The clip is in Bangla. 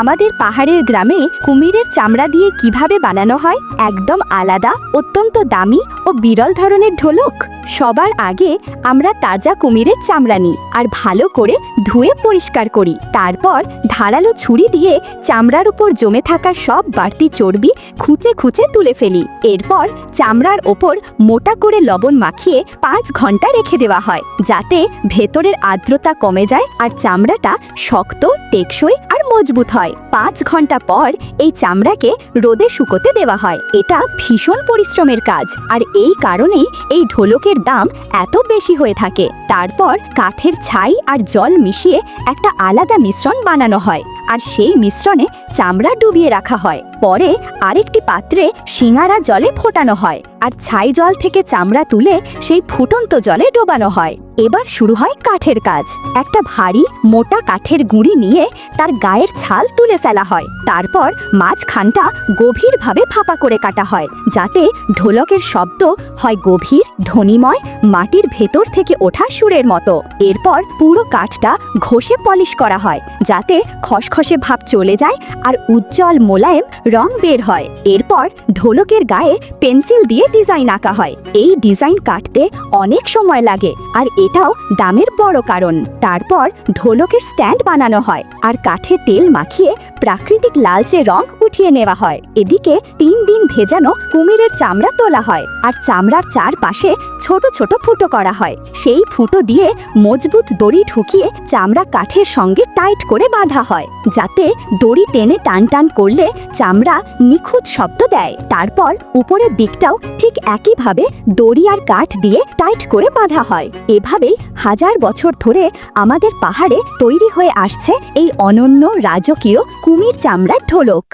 আমাদের পাহাড়ের গ্রামে কুমিরের চামড়া দিয়ে কীভাবে বানানো হয় একদম আলাদা, অত্যন্ত দামি ও বিরল ধরনের ঢোলক। সবার আগে আমরা তাজা কুমিরের চামড়া নিই আর ভালো করে ধুয়ে পরিষ্কার করি। তারপর ধারালো ছুরি দিয়ে চামড়ার উপর জমে থাকা সব বাড়তি চর্বি খুঁচে খুঁচে তুলে ফেলি। এরপর চামড়ার ওপর মোটা করে লবণ মাখিয়ে পাঁচ ঘণ্টা রেখে দেওয়া হয়, যাতে ভেতরের আর্দ্রতা কমে যায় আর চামড়াটা শক্ত, টেকসই আর মজবুত হয়। পাঁচ ঘণ্টা পর এই চামড়াকে রোদে শুকোতে দেওয়া হয়। এটা ভীষণ পরিশ্রমের কাজ। আর এই কারণেই এই ঢোলকের দাম এত বেশি হয়ে থাকে। তারপর কাঠের ছাই আর জল মিশিয়ে একটা আলাদা মিশ্রণ বানানো হয়। আর সেই মিশ্রণে চামড়া ডুবিয়ে রাখা হয়। পরে আরেকটি পাত্রে শিঙারা জলে ফোটানো হয়। আর ছাই জল থেকে চামড়া তুলে সেই ফুটন্ত জলে ডোবানো হয়। এবার শুরু হয় কাঠের কাজ। একটা ভারী, মোটা কাঠের গুঁড়ি নিয়ে তার গায়ের ছাল তুলে ফেলা হয়। তারপর মাঝখানটা গভীরভাবে ফাঁপা করে কাটা হয়, যাতে ঢোলকের শব্দ হয় গভীর, ধ্বনিময়, মাটির ভেতর থেকে ওঠা সুরের মতো। এরপর পুরো কাঠটা ঘষে পলিশ করা হয়, যাতে খসখসে ভাব চলে যায় আর উজ্জ্বল মোলায়েম রং বের হয়। এরপর ঢোলকের গায়ে পেন্সিল দিয়ে ডিজাইন আঁকা হয়। এই ডিজাইন কাটতে অনেক সময় লাগে, আর এটাও দামের বড় কারণ। তারপর ঢোলকের স্ট্যান্ড বানানো হয়, আর কাঠে তেল মাখিয়ে প্রাকৃতিক লালচে রং উঠিয়ে নেওয়া হয়। এদিকে তিন দিন ভেজানো কুমিরের চামড়া তোলা হয় আর চামড়ার চারপাশে ছোট ছোট ফুটো করা হয়। সেই ফুটো দিয়ে মজবুত দড়ি ঢুকিয়ে চামড়া কাঠের সঙ্গে টাইট করে বাঁধা হয়। যাতে দড়ি টেনে টান টান করলে চামড়া নিখুঁত শব্দ দেয়। তারপর উপরের দিকটাও ঠিক একইভাবে দড়ি আর কাঠ দিয়ে টাইট করে বাঁধা হয়। এভাবেই হাজার বছর ধরে আমাদের পাহাড়ে তৈরি হয়ে আসছে এই অনন্য রাজকীয় কুমির চামড়ার ঢোলক।